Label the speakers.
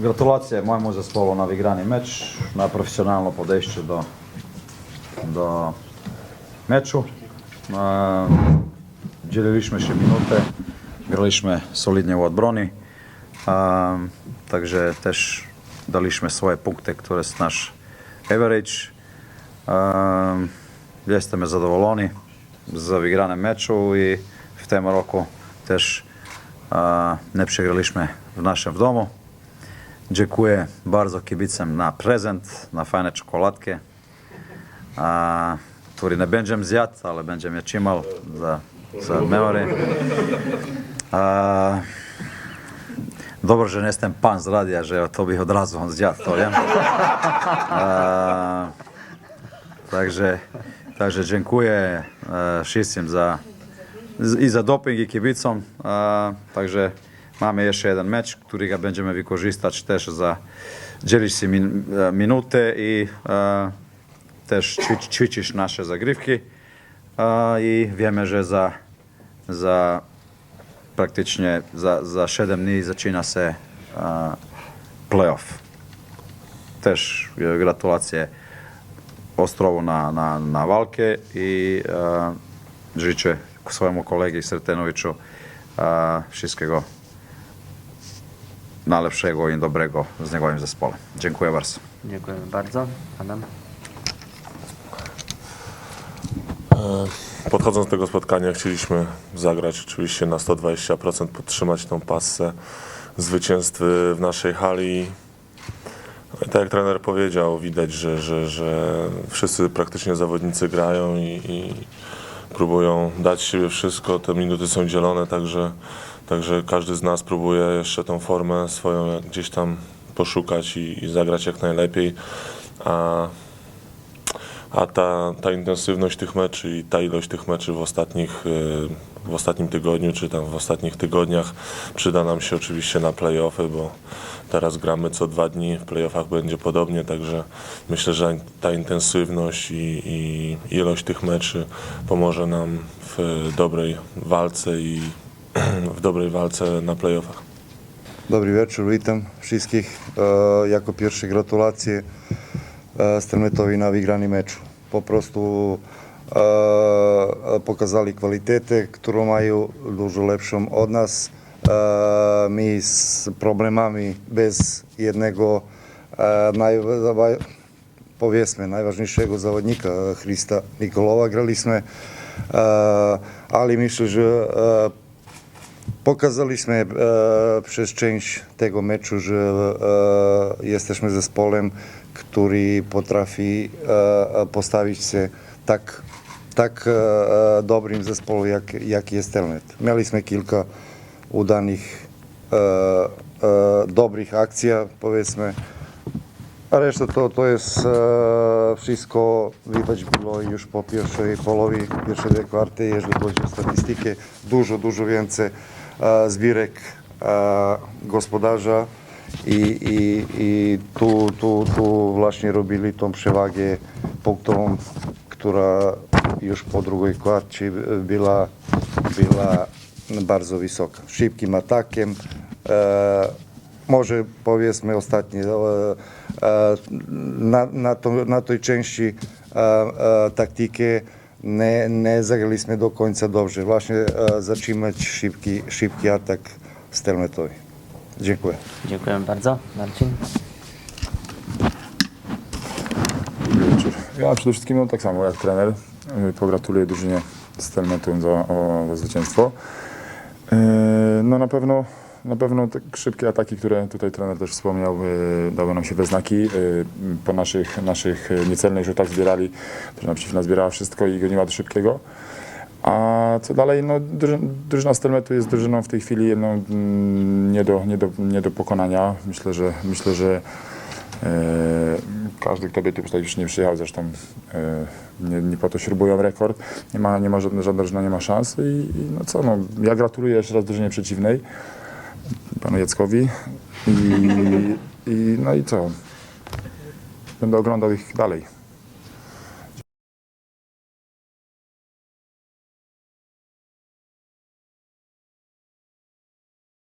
Speaker 1: Gratulacje mojemu zespolu na wygrany mecz, na profesjonalno podejście do, do meczu. E, dzieliliśmy się minutę, graliśmy solidnie u odbroni, także też daliśmy swoje punkty, które jest nasz average. E, jesteśmy zadowoleni z wygranym meczu i w tym roku też e, nie przegraliśmy w naszym domu. Dziękuję bardzo kibicom na prezent, na fajne czekoladki, a, który nie będziemy zjadł, ale będziemy je trzymał za, za memory. A, że nie jestem pan z radia, że to bych od razu on zjadł, to wiem. A, Także, także dziękuję e, wszystkim za, i za doping i kibicom. E, także mamy jeszcze jeden mecz, którego będziemy wykorzystać też za dzielić się min, e, minuty i e, też ćwic, ćwiczyć nasze. E, I wiemy, że za, za praktycznie za, za 7 dni zaczyna się e, playoff. Też e, gratulacje Ostrovu na, na, na walke i e, życzę kolegi Sretenoviću e, najlepszego i dobrego z njegovim zespołem. Dziękuję bardzo.
Speaker 2: Dziękujemy bardzo. Adam?
Speaker 3: Podchodząc do tego spotkania chcieliśmy zagrać oczywiście na 120%, podtrzymać tą passę zwycięstwy w naszej hali. No i tak jak trener powiedział, widać, że, że, że wszyscy praktycznie zawodnicy grają i, i próbują dać siebie wszystko. Te minuty są dzielone, także, także każdy z nas próbuje jeszcze tą formę swoją gdzieś tam poszukać i, i zagrać jak najlepiej. A a ta, ta intensywność tych meczy i ta ilość tych meczy w, ostatnich, e, w ostatnim tygodniu, czy tam w ostatnich tygodniach przyda nam się oczywiście na playoffy, bo teraz gramy co dwa dni, w playoffach będzie podobnie, także myślę, że ta intensywność i, i ilość tych meczy pomoże nam w dobrej walce i w dobrej walce na playoffach.
Speaker 4: Dobry wieczór, witam wszystkich. E, jako pierwsze gratulacje E, strmetovi na vigrani meču. Poprostu e, pokazali kvalitete, koje dužu dużo lepšom od nas. E, mi s problemami bez jednego ovaj, povijesme, najvažnijšeg zavodnika Hrista Nikolova grali sme, ali mišli, že Pokazaliśmy e, przez część tego meczu, że e, jesteśmy zespołem, który potrafi e, postawić się tak, tak dobrym zespolu, jak, jak jest Telnet. Mieliśmy kilka udanych, dobrych akcji, powiedzmy, a reszta to, to jest wszystko widać było już po pierwszej połowie, pierwsze dwie kwarty, jeżeli chodzi o statystykę, dużo, dużo więcej e, zbierek e, gospodarza i, i, i tu, tu, tu właśnie robili tą przewagę punktową, która już po drugiej kwarcie była, była bardzo wysoka. Szybkim atakiem, e, może powiedzmy ostatnie, e, na, na, to, na tej części e, e, nie zagraliśmy do końca dobrze. Właśnie e, zatrzymać szybki, szybki atak Stelmetowi. Dziękuję.
Speaker 2: Dziękujemy bardzo. Marcin?
Speaker 5: Dobry wieczór. Ja przede wszystkim no, tak samo jak trener y, pogratuluję drużynie z Telmetum za, o, za zwycięstwo. Y, No na pewno, na pewno te szybkie ataki, które tutaj trener też wspomniał, y, dały nam się we znaki. Y, Po naszych, naszych y, niecelnych rzutach zbierali, drużyna przeciwna zbierała wszystko i goniła do szybkiego. A co dalej? No, druży- drużyna z Telmetu jest drużyną w tej chwili no, nie, do, nie, do, nie do pokonania. Myślę, że myślę, że E, Każdy, kto by tu tutaj już nie przyjechał, zresztą e, nie, nie po to śrubują rekord. Nie ma, nie ma żadna, żadna drużyna nie ma szans i, i no co, no, ja gratuluję jeszcze raz drużynie przeciwnej, panu Jackowi i, i no i co, będę oglądał ich dalej.